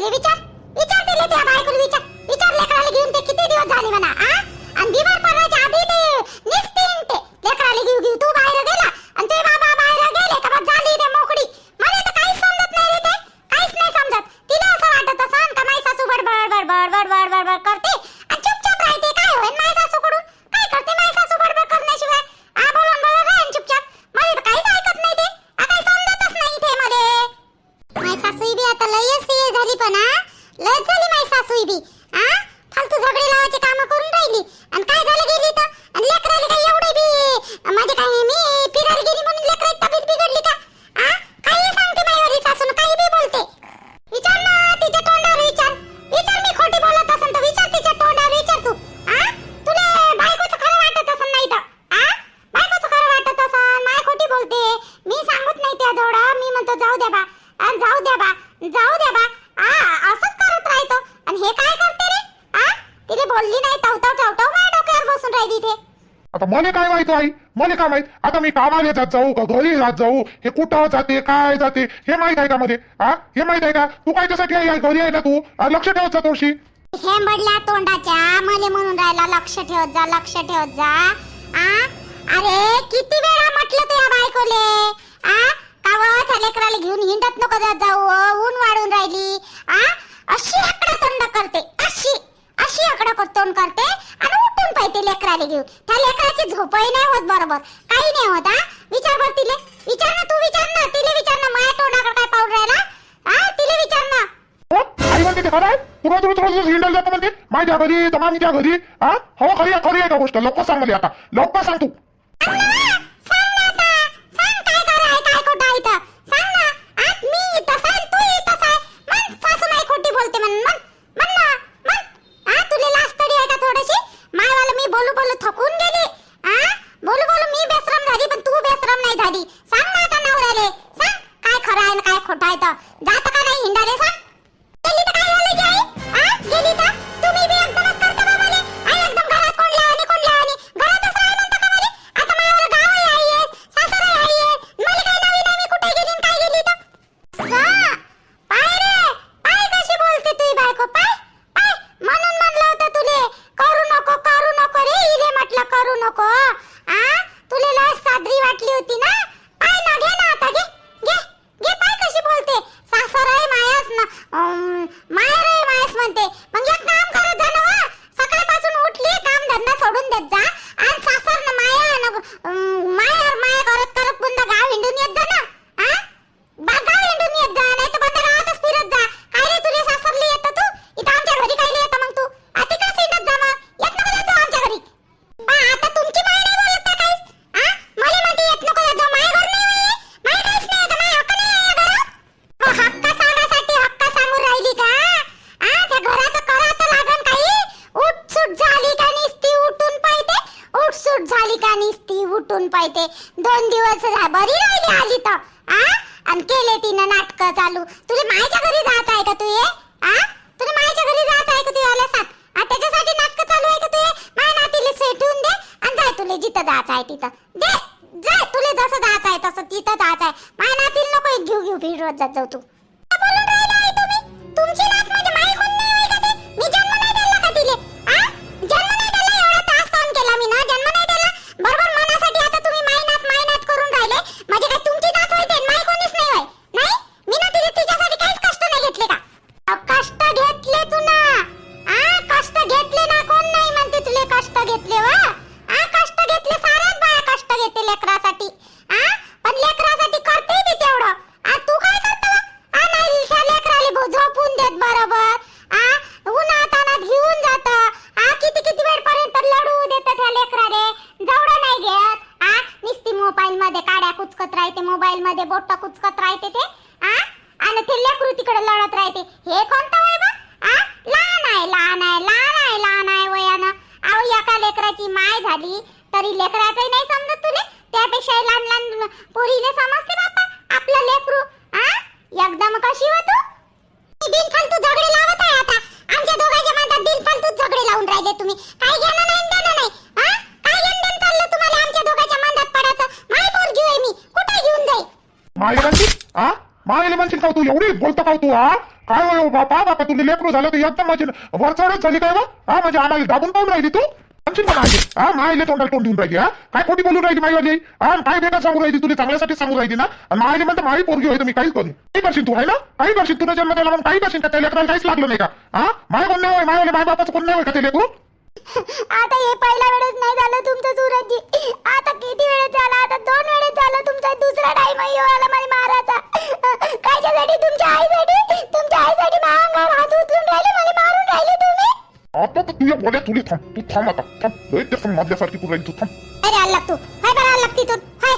तिले विचार. विचार तिला त्या बायकोला विचार. विचार लेकराला घेऊन ते किती दिवस झाले म्हणा आ? आणि बिमार राहिली इथे? आता मला काय माहीत आई? मला काय माहीत? आता मी कामाला जात जाऊ का घरी जात जाऊ? हे कुठं जाते? काय जाते? हे माहीत आहे का मध्ये हा हे माहीत आहे का? तू कायच्यासाठी आहे? घरी आहे ना तू? आ, लक्ष ठेवत जा थोडीशी हेंबडल्या तोंडाच्या मले म्हणून राहिला लक्ष ठेवत जा लक्ष ठेवत जा. आ? अरे किती वेळा म्हटलं तुया बायकोले? आ? कावं त्या लेकराला घेऊन हिंडत नको जात जाऊ हो, ऊन वाढून राहिली. आ? अशी आकडा तोंड करते अशी. अशी आकडा तोंड करते आणि उठून पाहिजे लेकराला घेऊन. त्या लेकराची झोपही नाही होत बरोबर. काही नाही होत हा? विचार बर तिले. विचार ना तू विचार ना. तिले विचार ना माझ्या तोंडाकडे काय पाहून राहिला? हा? तिले विचार ना. हो? आई म्हणते ते खरं आहे तू रोज रोज हिंडायला जातो म्हणते. माझ्या घरी तर मामीच्या घरी. हा? हो खरी आहे खरी आहे का गोष्ट? लवकर सांग मला आता. लवकर सांग तू सांग. ना, मायवाला मी बोलू बोलू थकून गेली. आ बोलू बोलू मी बेसरम झाली, पण तू बेसरम नाही झाली. सांग ना आता नवऱ्याले. सांग, काय खरं आहे आणि काय खोटं आहे तर. जातं उठून दोन दिवस झा- बरी राहिली आली तर. आ? आणि केले तिनं नाटक चालू. तुला माझ्या घरी जात आहे का तू ये? आ? तुला माझ्या घरी जात आहे का तू याला सांग. आ, त्याच्यासाठी नाटक चालू आहे का तू ये? माय नातीला सेटून दे आणि जाय तुला जिथं जात आहे तिथं. दे जाय तुला जसं जात आहे तसं तिथं जात आहे. माझ्या नातीला नको एक घेऊ घेऊ फिरत जात जाऊ तू. बोलून राहिला आहे तुम्ही? तुमची नात म्हणजे माई कोण नाही होय का ते? मी जन्म राहते मोबाईल मध्ये बोट कुचकत राहते ते आ? आणि ते लेकरू तिकडे लढत राहते. हे कोणतं वय बा? आ? लहान आहे लहान आहे लहान आहे लहान आहे वयानं. अहो एका लेकराची माय झाली तरी लेकराचंही नाही समजत तुले. त्यापेक्षा लहान लहान पोरीने समजते बापा आपलं लेकरू. आ? एकदम कशी होतो तू? बिनफालतू झगडे लावत आहे आता. आमच्या दोघांच्या मनात बिनफालतू झगडे लावून राहिले तुम्ही. काही घेणं नाही देणं नाही हा काय घेणं देणं चाललं तुम्हाला आमच्या दोघांच्या मनात पडायचं माय पोरगी होय मी कुठे घेऊन जाई मायला म्हणशील हा मायला म्हणशील का तू? एवढी बोलतो का तू हा काय होय बापा बापा तुला लेकरू झालं तू एकदम माझी वरचढच झाली काय बा हा म्हणजे आम्हाला दाबून पाहून राहिली तू? म्हणशील का माझी हा मायले तोंडाला तोंड देऊन राहिली हा काय खोटी बोलून राहिली माईवाली? हा काय बेटा सांगू राहिली तुला? चांगल्यासाठी सांगू राहिली ना? आणि मायले म्हणते माई पोरगी होय तर मी काहीच करू. काही करशील तू आहे ना? काही करशील? तुला जन्म त्याला म्हणून काही करशील का? त्या लेकराला काहीच लागलं नाही का? हा माय कोण नाही होय? मायवाले माय बापाचं कोण नाही होय का ते लेकरू? आता हे पहिला वेळेस नाही झालं तुमचं सूरजजी. आता किती वेळेस झालं? आता दोन वेळेस झालं तुमचा दुसरा टाइम आला मला मारायचा कायच्यासाठी? तुमच्या आईसाठी? तुमच्या आईसाठी महागार हात उचलून राहिले मला मारून राहिले तुम्ही. आता तर तुझ्या बोल्या तुला थांब. तू थांब आता. थांब. लय ते मधल्यासारखी तू राहिली तू. थांब अरे अलग तू हाय बरं अलग तिथून हाय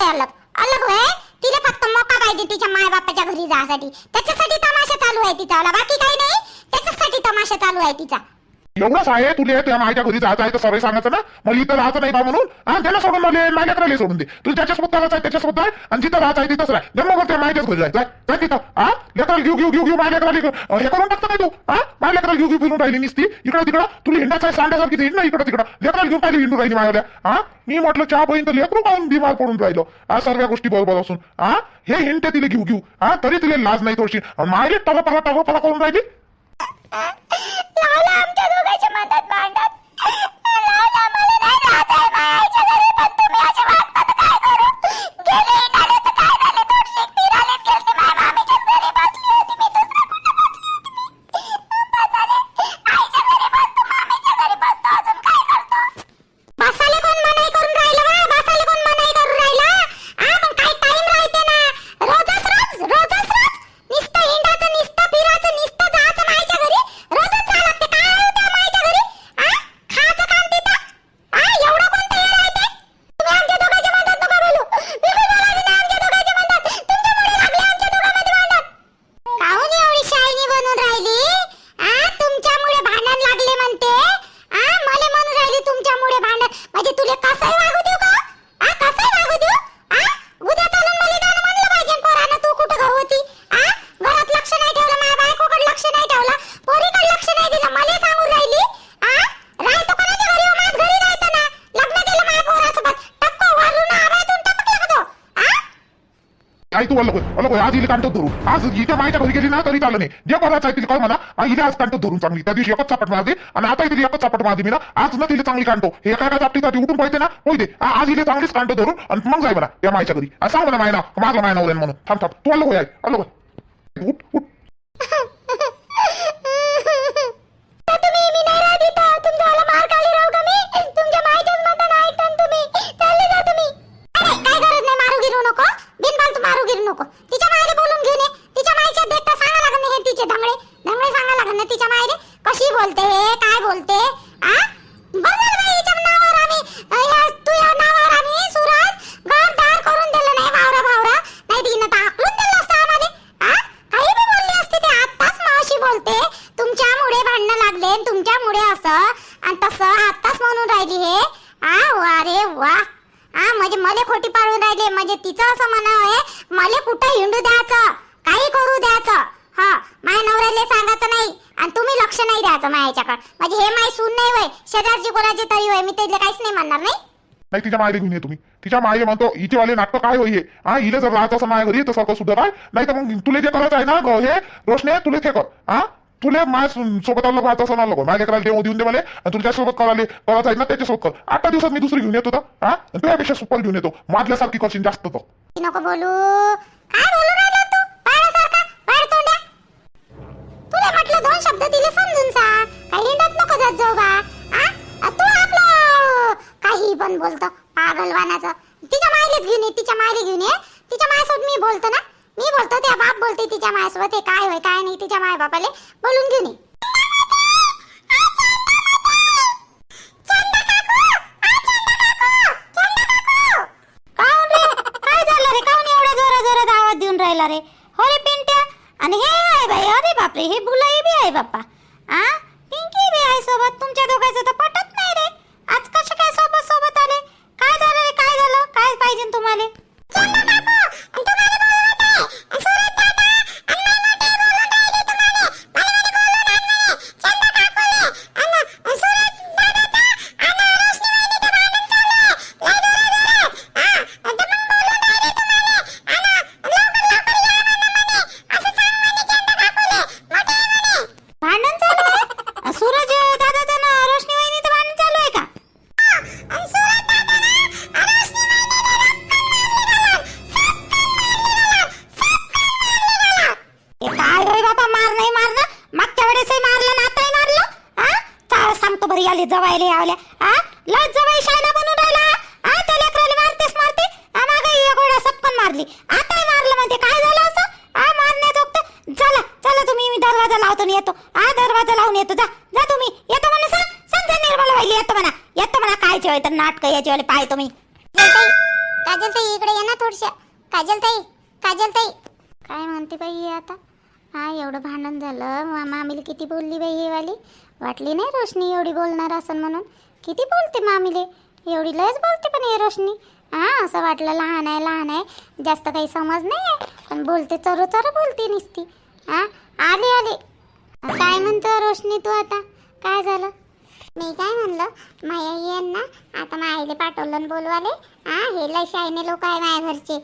हाय अलग अलग होय तिला फक्त मोका पाहिजे तिच्या माय बापाच्या घरी जासाठी त्याच्यासाठी तमाशा चालू आहे तिचा बाकी काही नाही त्याच्यासाठी तमाशा चालू आहे तिचा एवढंच आहे तुले त्या माझ्या घरी जायचं आहे तर सरळ सांगायचं ना? मला इथं राहायचं नाही बा म्हणून? हा त्याला सोडून मला माझ्या करायला सोडून दे. तू ज्याच्यासोबत राहायचं आहे त्याच्यासोबत आहे आणि जिथं राहायचं आहे तिथंच राह. जन्म करते माझ्याच घरी जायचं? काय तिथं. हा? लेकराला घेऊ घेऊ घेऊ घेऊ माझ्या लेकराला हे करून टाकतं काय तू? हा? माझ्या लेकराला घेऊ घेऊ फिरून राहिली निसती. इकडं तिकडं. तुला हिंडाचं आहे सांड्यासारखी हिंड ना इकडं तिकडं. लेकराला घेऊन पाहिजे हिंडून राहिली माझ्या हा? मी म्हटलं चहा बहीण तर लेकरू पाहून बिमार पडून राहिलो. हा सर्व गोष्टी बरोबर असून. हा? हे हिंडते तिला घेऊ घेऊ. हा? तरी तिला लाज नाही थोडीशी. मायले टवा पला टवा पला करून राहिली. लावला आमच्या दोघांच्या मधात भांडत लावला मला नाही राहत आहे मायाच्या घरी पण तुम्ही असे वागता तर काय करू? गेले इटाले तर काय झाले थोडीशी फिरायला गेलते माझ्या मामीच्याच घरी बसली होती मी दुसऱ्या कुठे बसली होती मी बसाले आईच्या घरी बसतो मामीच्या घरी बसतो अजून काय करतो बसाले कोण मनाई करून राहिलं बा बसाले कोण मनाई करून राहिलं हा मग काय टाइम राहते ना रोजच रोज रोजच रोज नुसतं हिंडाचं नुसतं फिरायचं नुसतं जायचं माईच्या घरी रोजच जावं लागते काय आहे त्या माईच्या घरी हा खायचं काम तिथं हा एवढं कोणतं हे राहते तुम्ही आमच्या दोघांच्या मधात नका बोलू बिलकुल बोलायचं नाही आमच्या दोघांच्या मधात तुमच्यामुळे लागले आमच्या दोघांमध्ये भांडण काहून एवढी शायनी बनून राहिली आ तुमच्यामुळे भांडण लागले म्हणते आ मला म्हणून राहिली तुमच्यामुळे भांडण म्हणजे तुले कसंही वागू देऊ का आ कसंही वागू देऊ आ उद्या चालून मला जाणं म्हणलं पाहिजे पोरानं तू कुठं घर होती आ घरात लक्ष नाही ठेवलं माझ्या बायकोकडे लक्ष नाही ठेवलं पोरीकडे लक्ष नाही दिलं मला सांगून राहिली आ राहतो कोणाच्या घरी हो माझ्या घरी राहतो ना लग्न केलं माझ्या पोरासोबत टक्को वरून आबायतून टपकला का तो आ आई तू अलग अलग आज इले कांटत धरून आज इथे माहिती घरी गेली ना तरी चाललं नाही. जे करायचं आहे तिला कळ मला. आ, इले आज कांटत धरून चांगली. त्या दिवशी एकच चापट मारते आणि आता तिला एकच चापट मारते मी ना. आज ना तिला चांगली कांटो. हे काय काय चापटी चापटीसाठी उठून पाहिजे ना होई दे. आज इले चांगलीच कांटो धरून आणि मग जाय मला त्या मायच्या घरी. आ, सांग मला मायना माझा मायना उरेन म्हणून. थांब थांब. तू अलग होय अलग उठ उठ तर तुम्ही मी नाही राहत इथं तुमच्याला मार खाली राहू का मी तुमच्या माईच्याच मतान ऐकता ना तुम्ही चालले जा तुम्ही अरे काय गरज नाही मारू गिरू नको बिनफालतू मारू गिरू नको तिच्या मायले बोलून घेऊन ये तिच्या माईच्या देखता सांगा लागन हे तिचे धंगडे धंगडे सांगा लागन ना तिच्या मायले कशी बोलते हे काय बोलते आ बघा बाई हिच्या नावावर आम्ही अ, या तुझ्या नावावर आम्ही सुरात घर दार करून दिलं नाही वावरा वावरा नाही तिनं तर आकलून दिलं असतं आम्हाला आ काही बी बोलली असते ते आत्ताच मावशी बोलते तुमच्यामुळे भांडणं लागले आणि तुमच्यामुळे असं आणि तसं आत्ताच म्हणून राहिली हे आ वा रे वा आ म्हणजे मले खोटी पाडून राहिले म्हणजे तिचं असं म्हणा आहे मले कुठं हिंडू द्यायचं काही करू द्यायचं हा माझ्या नवऱ्याला सांगायचं नाही आणि तुम्ही लक्ष नाही द्यायचं माझ्याकडे म्हणजे हे माय सून नाही वय शेजारची कोणाची तरी वय मी त्याला काहीच नाही म्हणणार नाही नाही तिच्या मायले घेऊन ये तुम्ही. तिच्या मायले म्हणतो हिचे वाले नाटक काय होई हा? हिला जर राहत असं माझ्या घरी तर सारखं सुद्धा काय? नाही तर मग तुला जे करायचं आहे ना ग, हे रोशने तुला ते कर. हा तुला माझ्या सोबत आलं राहत असं ना नको माझ्या करायला देऊ देऊन दे मला आणि तुला ज्यासोबत करायला करायचं आहे ना त्याच्यासोबत कर. आठ दिवसात मी दुसरी घेऊन येतो तर हा तुझ्यापेक्षा सुपर घेऊन येतो. मादल्यासारखी करशील जास्त तो नको बोलू. काय बोलू राहिला तू? पायासारखा? बाहेर तोंड्या तुला म्हटलं दोन शब्द दिले समजून सांग काही हिंडत नको जात जाऊ बा. तू आपलं काही पण बोलतो. पागलवानाचं. तिच्या मायलेच घेऊन ये तिच्या मायले घेऊन ये. तिच्या मायासोबत मी बोलतो ना. मी बोलतो त्या बाप बोलते तिच्या मायासोबत. काय होय काय नाही तिच्या माय बापाले बोलून घेऊन ये. येतो. आ दरवाजा लावून येतो. जा. जा तुम्ही. येतो म्हणा सांग. सांग निर्मला वाहिली येतो म्हणा. येतो म्हणा काय जेवाय तर नाटक याची वाले पाय तुम्ही. काजल ताई इकडे ये ना थोडशा. काजल ताई काजल ताई काय म्हणते बाई ही आता? हा एवढं भांडण झालं. मा- मामीला किती बोलली बाई ही वाली? वाटली नाही रोशनी एवढी बोलणार असन म्हणून. किती बोलते मामीले? एवढी लयच बोलते पण हे रोशनी. हा असं वाटलं लहान आहे लहान आहे. जास्त काही समज नाही आहे पण बोलते चरो चरो बोलते निसती. हा आले आले. काय म्हणतो रोशनी तू आता? काय झालं? मी काय म्हणलं माया येईन ना आता माईले पाठवलं बोलवाले. हा हे लय शायने लोक आहे माझ्या घरचे.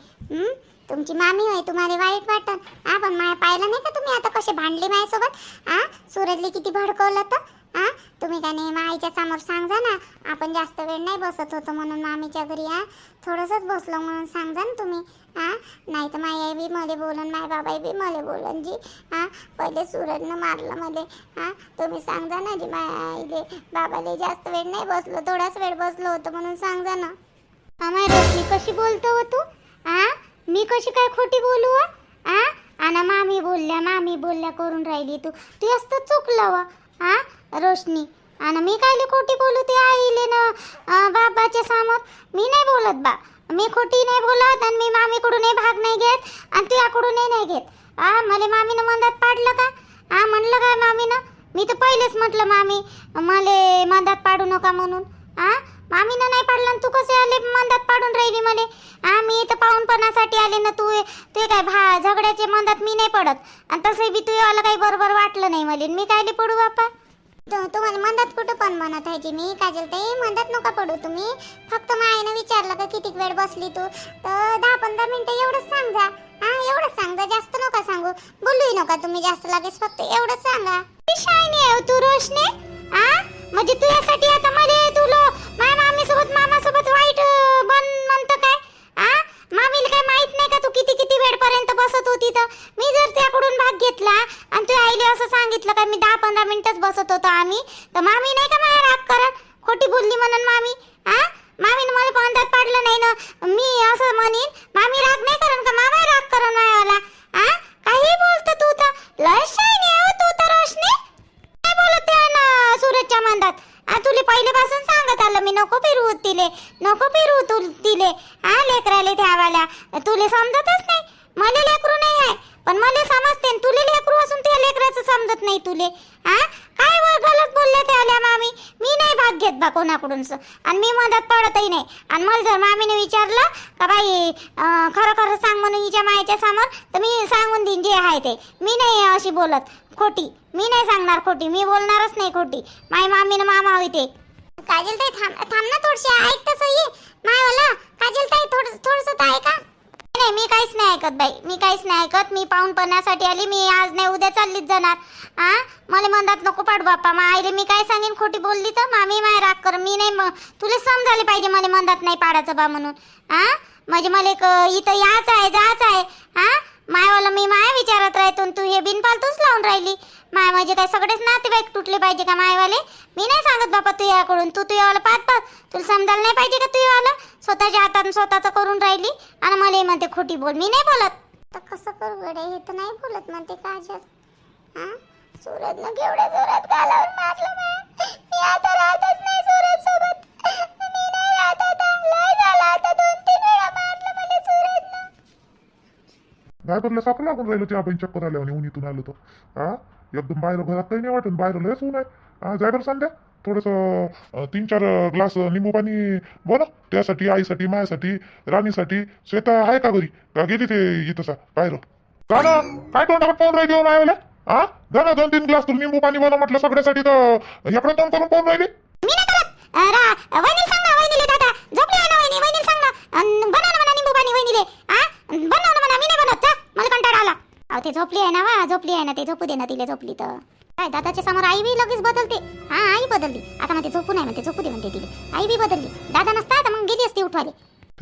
तुमची मामी होय तुम्हाला वाईट वाटन. हा पण माया पाहिलं नाही का तुम्ही आता कसे भांडले माझ्यासोबत हा सूरजले किती भडकवलं तर? आ तुम्ही का नाही माईच्या समोर सांगा ना आपण जास्त वेळ नाही बसत होतो म्हणून मामीच्या घरी आ थोडंसंच बसलो म्हणून सांगा ना तुम्ही हा? नाही तर माई आई बी मला बोलन माय बाबाई बी मला बोलन जी आ पहिले सूरजनं मारलं मला आ तुम्ही सांगा ना जी माय आईले बाबाले जास्त वेळ नाही बसलो थोडाच वेळ बसलो होतो म्हणून सांगा ना. अमाय रोशनी कशी बोलतो हो तू? आ मी कशी काय खोटी बोलू हो? आ आणि मामी बोलल्या मामी बोलल्या करून राहिली तू. तू असतं चुकलं हो. व आ रोशनी. आणि मी कायले खोटी बोलू ते आईले ना बाबाच्या समोर? मी नाही बोलत बा. मी खोटी नाही बोलत आणि मी मामीकडूनही भाग नाही घेत आणि तुझ्याकडूनही नाही घेत. आ मला मामीनं मंदात पाडलं का? आ म्हणलं काय मामीनं? मी तर पहिलेच म्हटलं मामी मले मंदात पाडू नका म्हणून. आ मामीनं नाही पाडलं तू कसे आले? मंदात पाडून राहिली मले. आ मी इथं पाहुणपणासाठी आले ना तू. तू काय भा झगड्याचे मंदात मी नाही पडत. आणि तसंही बी तू मला काही बरोबर वाटलं नाही मला. मी कायले पडू बापा तुम्हाला मंदात कुठं पण म्हणत आहे मी? काजल ताई मंदात नका पडू तुम्ही. फक्त मायनं विचारलं का किती वेळ बसली तू? तर दहा पंधरा मिनिटं एवढंच सांग. जा हा एवढंच सांग. जा जास्त नका सांगू. बोलूही नका तुम्ही. जास्त लागेच फक्त एवढंच सांगा. शायनी आहे हो तू रोशने. आ? म्हणजे तू यासाठी आता मध्ये तुला माझ्या मामी सोबत मामा सोबत वाईट अं, बन म्हणतं काय आ मामीला काय माहीत नाही का तू किती किती वेळ पर्यंत बसत होती तर मी जर त्याकडून भाग घेतला आणि तू आईले असं सांगितलं का मी दहा पंधरा मिनिटच बसत होतो आम्ही तर मामी नाही का माझ्या राग करत खोटी बोलली म्हणून मामी आ मामीनं मला पंधात पाडलं नाही ना मी असं म्हणीन मामी राग नाही करण का मामा राग करण नाही आला आ काही बोलतो तू तर लय शायनी आहे हो तू तर रोशनी काय बोलत आहे ना सूरजच्या मंदात आ तुले पहिल्यापासून सांगत आलं मी नको फिरू तिले नको फिरू तू तिले. हा लेकराले द्यावाला तुले समजतच नाही. मला लेकरू नाही आहे. पण मला समजते तुले लेकरू असून त्या लेकराचं समजत नाही तुले. हा? काय व गलत बोलल्या त्याला मामी? मी नाही भाग घेत बा कोणाकडून आणि मी मदत पडतही नाही. आणि मला जर मामीने विचारलं का बाई खरं खरं सांग म्हणून हिच्या मायाच्या समोर तर मी सांगून देईन जे आहे ते. मी नाही अशी बोलत. खोटी. मी नाही सांगणार खोटी. मी बोलणारच नाही खोटी. माय मामीनं मामा होई ते काजल ताई थांब थांब ना थोडशी ऐक तसं ये मायवाला काजल ताई थोडं थोडंसं तर ऐका. नाही मी काहीच नाही ऐकत बाई. मी काहीच नाही ऐकत. मी पाहुणपणासाठी आली. मी आज नाही उद्या चाललीच जाणार. आ? मला मनात नको पाड बाप्पा. मा आईले मी काय सांगेन खोटी बोलली तर? मामी माय राग कर. मी नाही मग तुला समजायला पाहिजे मला मनात नाही पाडायचं बा म्हणून. आ? म्हणजे मला एक इथं याच आहे जायचं आहे. हा मायवाला मी माया विचारत राहतो तू हे बिनपालतूच लावून राहिली. माय म्हणजे काय सगळेच नातेवाईक तुटले पाहिजे का मायवाले? मी नाही सांगत बापा तू याकडून. तू तुझ्यावाला पाहत पाहत तुला समजायला नाही पाहिजे का तुझ्यावाला? स्वतःच्या हातानं स्वतःचं करून राहिली आणि मला हे म्हणते खोटी बोल. मी नाही बोलत. तर कसं करू गडे हे तर नाही बोलत म्हणते काजल. सूरज सूरजनं केवढ्या जोरात घालावर मारलं मी आता राहतच नाही सूरज सोबत मी नाही राहत आता लय झालं आता दोन तीन वेळा मारलं मला सूरजनं काय बरं सापं लागून राहिलो त्या आपण चक्कर आल्या आणि उन्हीतून आलो तो हा? एकदम बाहेर घरात काही नाही वाटत. बाहेर लयच ऊन आहे. हा जाय बरं संध्या थोडंसं तीन चार ग्लास निंबू पाणी बोला त्यासाठी आईसाठी मायासाठी राणीसाठी. श्वेता आहे का घरी? का गेली ते इथं बाहेर? का ना. काय तोंडाकडे पाहून राहिली हो मायावाल्या? हा? जा ना दोन तीन ग्लास तुला निंबू पाणी बोला म्हटलं सगळ्यासाठी तर याकडे तोंड करून पाहून राहिले. मी म्हणा पाणी वहिनीले. म्हणा. मी मला कंटाळा आला. अहो ते झोपली आहे ना वा झोपली आहे ना ते झोपू दे ना तिला झोपली तर. काय दादाच्या समोर आई बी लगेच बदलते. हा आई बदलली. आता म्हणते झोपू नाही म्हणते झोपू दे म्हणते तिला. आई बी बदलली. दादा नसता तर मग गेली असती उठवाले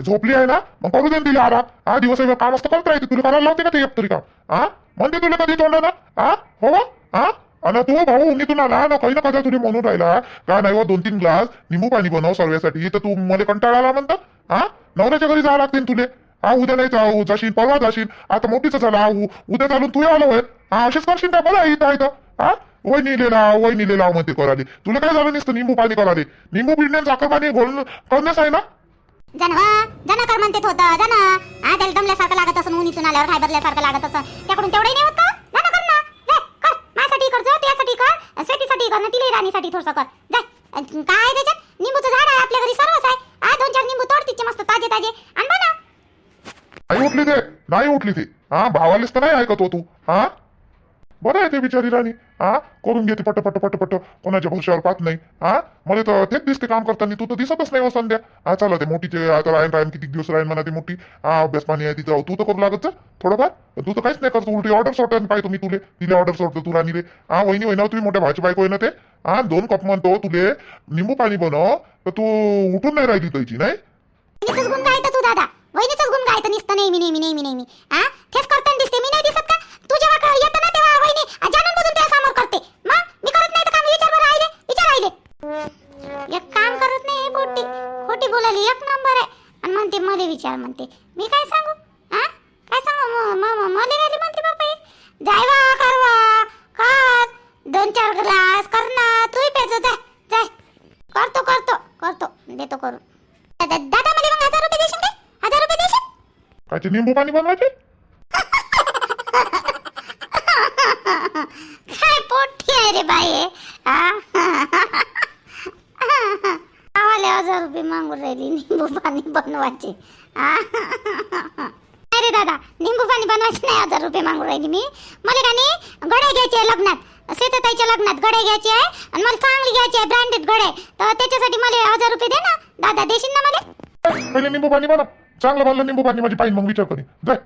झोपली आहे ना? मग करू दे ना तिला आराम. हा दिवस काम असतं करत राहते तुला. करायला लावते का ते एक तरी काम? हा? म्हणते तुला कधी तोंड ना हा? हो बा? हा? आणि तू भाऊ उन्हीतून तुला ना काही ना कदा तुला म्हणून राहिला. का नाही हो, दोन तीन ग्लास निंबू पाणी बनव सर्वेसाठी. तर तू मला कंटाळा आला म्हणता. हा? नवऱ्याच्या घरी जावं लागते तुले. हा उद्या नाही जाऊ जाशील परवा जाशील. आता मोठीच झाला हा, उद्या चालून तू आलो होय. हा असेच करशील का बरं इथं इथं. हा? वय निलेला वय निलेला म्हणते कराले. तुला काय झालं नसतं निंबू पाणी कराले? निंबू पिण्यात साखर पाणी घोळून करण्यास आहे ना? जन व जन कर म्हणते होतं जन. हा त्याला दमल्यासारखं लागत असं उन्हीतून आल्यावर घाबरल्यासारखं लागत असं. त्याकडून तेवढंही नाही होत का? जन कर ना. जाय कर. माझ्यासाठी कर जो त्यासाठी कर शेतीसाठी कर ना तिला राणीसाठी थोडंसं कर. जाय काय त्याच्यात? निंबूचं झाड आहे आपल्या घरी सर्वच आहे. हा दोन चार निंबू तोड तिचे मस्त ताजे ताजे आणि उठली ते? नाही उठली ती. हा भावालेच तर नाही ऐकत हो तू. हा? बरं आहे ते बिचारी राणी. हा? करून घेते पट पट पट पट. कोणाच्या भविष्यावर पाहत नाही. हा? मला तर तेच दिसते काम करताना. तू तर दिसतच नाही हो संध्या. हा चला ते मोठीचे आता राहीन राहीन किती दिवस राहीन म्हणा ते मोठी. हा अभ्यास पाणी आहे तिथं तू तर करू लागत जा. थोडंफार. तू तर काहीच नाही करतो. उलटी ऑर्डर सोडता पाहिजे मी तुले. तिले ऑर्डर सोडतो तू राणीले. हा वहिनी वहिना तुम्ही मोठ्या भाजी बायको ना ते? हा दोन कप म्हणतो तुले. निंबू पाणी बनव तर तू उठून नाही राहिली त्याची नाही? वहिनीचाच गुण गायत तू नेहमी नेहमी नेहमी नेहमी. आ? तेच करताना दिसते. मी नाही दिसत का? तू जेव्हा क- येतं ना तेव्हा वहिनी? आ, जाणून बुजून त्या समोर करते. मग? मी करत नाही तर काम विचार बरं राहिले विचार राहिले एक काम करत नाही ही पोटी खोटी बोलायली एक नंबर आहे. आणि म्हणते मला विचार म्हणते. मी काय सांगू? हा काय सांगू? म- म- म- मला राहिली म्हणते बापा ही. जायवा करवा कर दोन चार ग्लास कर ना. तूही पेचो जाय जाय. करतो करतो करतो. देतो करून. दादा दादा मला मग हजार रुपये देशील काय हजार रुपये देशील कायचे निंबू पाणी बनवायचे? काय पोटी आहे रे बाई? आम्हाला हजार रुपये मागून राहिली निंबू पाणी बनवायचे. हा? नाही रे दादा निंबू पाणी बनवायचे नाही हजार रुपये मागून राहिली मी. मला का नाही गडे घ्यायचे आहे लग्नात. शेताताईच्या लग्नात गडे घ्यायचे आहे आणि मला चांगली घ्यायची आहे ब्रँडेड गडे. तर त्याच्यासाठी मला हजार रुपये दे ना. दादा देशील ना मला? पहिले निंबू पाणी बनव. चांगलं बोललं निंबू पाणी माझी पाहिजे मग विचार करी जाय.